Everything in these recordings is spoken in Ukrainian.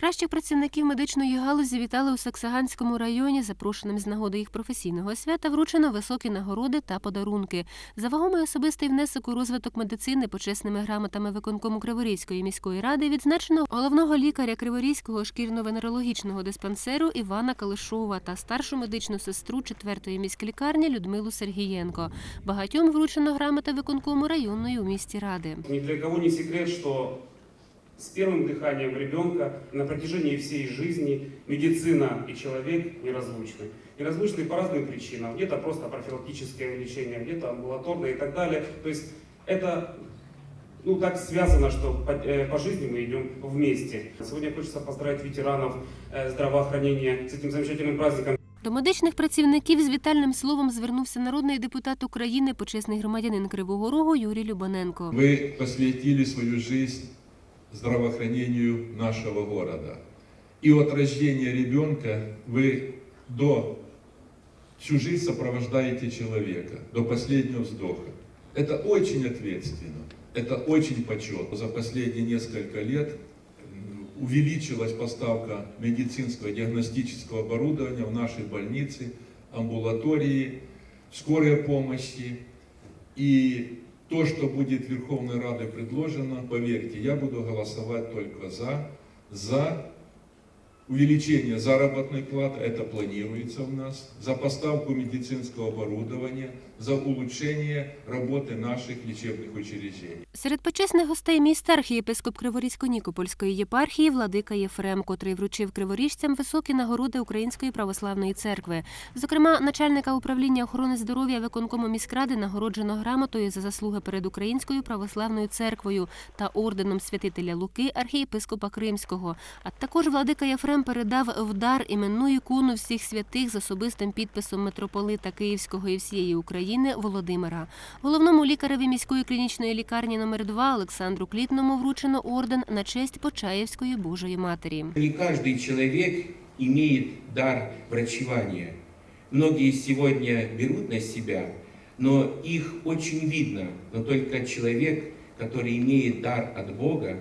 Кращих працівників медичної галузі вітали у Саксаганському районі. Запрошеним з нагоди їх професійного свята вручено високі нагороди та подарунки. За вагомий особистий внесок у розвиток медицини почесними грамотами виконкому Криворізької міської ради відзначено головного лікаря Криворізького шкірно-венерологічного диспансеру Івана Калишова та старшу медичну сестру 4-ї міськлікарні Людмилу Сергієнко. Багатьом вручено грамоти виконкому районної у місті ради. Ни для кого не секрет, что с первым дыханием ребенка на протяжении всей жизни медицина и человек неразлучны. Неразлучны по разным причинам. Где-то просто профилактическое лечение, где-то амбулаторное и так далее. То есть это ну, так связано, что по, э, по жизни мы идем вместе. Сегодня хочется поздравить ветеранов э, здравоохранения с этим замечательным праздником. До медичних працівників з вітальним словом звернувся народний депутат України, почесний громадянин Кривого Рогу Юрій Любаненко. Вы посвятили свою жизнь здравоохранению нашего города. И от рождения ребенка вы до всю жизнь сопровождаете человека, до последнего вздоха. Это очень ответственно, это очень почетно. За последние несколько лет увеличилась поставка медицинского диагностического оборудования в нашей больнице, амбулатории, скорой помощи. И то, что будет Верховной Радой предложено, поверьте, я буду голосовать только за, за увеличение заработной платы, это планируется у нас, за поставку медицинского оборудования, за улучшение работы наших лечебных учреждений. Серед почесних гостей міста архієпископ Криворізько-Нікопольської єпархії Владика Єфрем, котрий вручив криворіжцям високі нагороди Української православної церкви. Зокрема, начальника управління охорони здоров'я виконкому міськради нагороджено грамотою за заслуги перед Українською православною церквою та орденом святителя Луки архієпископа Кримського. А також Владика Єфрем передав в дар іменну ікону всіх святих з особистим підписом митрополита Київського і всієї України Володимира. Головному лікареві міської клінічної лікарні номер 2 Олександру Клітному вручено орден на честь Почаївської Божої Матері. Не каждый человек имеет дар врачевания. Многие сегодня берут на себя, но их очень видно. Но только человек, который имеет дар от Бога,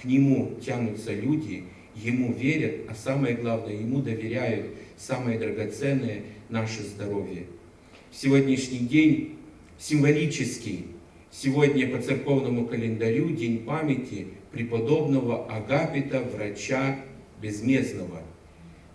к нему тянутся люди, ему верят, а самое главное, ему доверяют самое драгоценное – наше здоровье. Сегодняшний день символический. Сегодня по церковному календарю день памяти преподобного Агапита, врача безмездного,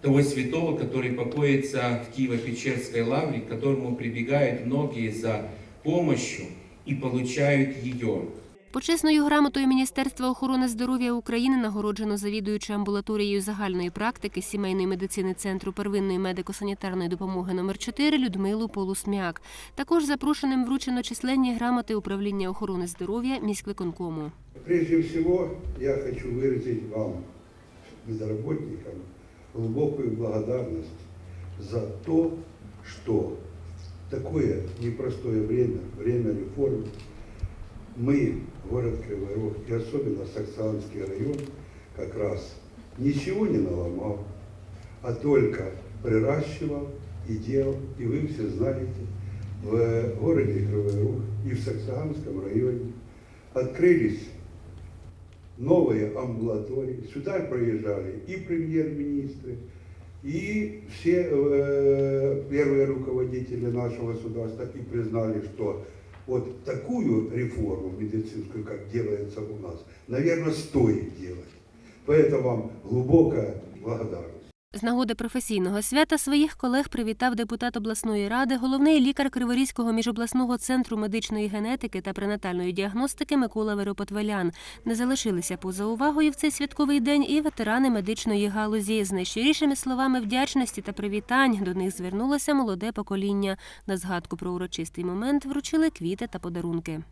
того святого, который покоится в Киево-Печерской лавре, к которому прибегают многие за помощью и получают ее. Почесною грамотою Міністерства охорони здоров'я України нагороджено завідуючу амбулаторією загальної практики сімейної медицини Центру первинної медико-санітарної допомоги номер 4 Людмилу Полусмяк. Також запрошеним вручено численні грамоти управління охорони здоров'я міськвиконкому. Прежде всего, я хочу выразить вам, медработникам, глубокую благодарность за то, что в такое непростое время, время реформ, мы, город Кривой Рог, и особенно Саксанский район, как раз ничего не наломал, а только приращивал и делал. И вы все знаете, в городе Кривой Рог и в Саксаганском районе открылись новые амбулатории. Сюда проезжали и премьер-министры, и все э, первые руководители нашего государства и признали, что вот такую реформу медицинскую, как делается у нас, наверное, стоит делать. Поэтому вам глубокая благодарность. З нагоди професійного свята своїх колег привітав депутат обласної ради, головний лікар Криворізького міжобласного центру медичної генетики та пренатальної діагностики Микола Веропотвелян. Не залишилися поза увагою в цей святковий день і ветерани медичної галузі. З найщирішими словами вдячності та привітань до них звернулося молоде покоління. На згадку про урочистий момент вручили квіти та подарунки.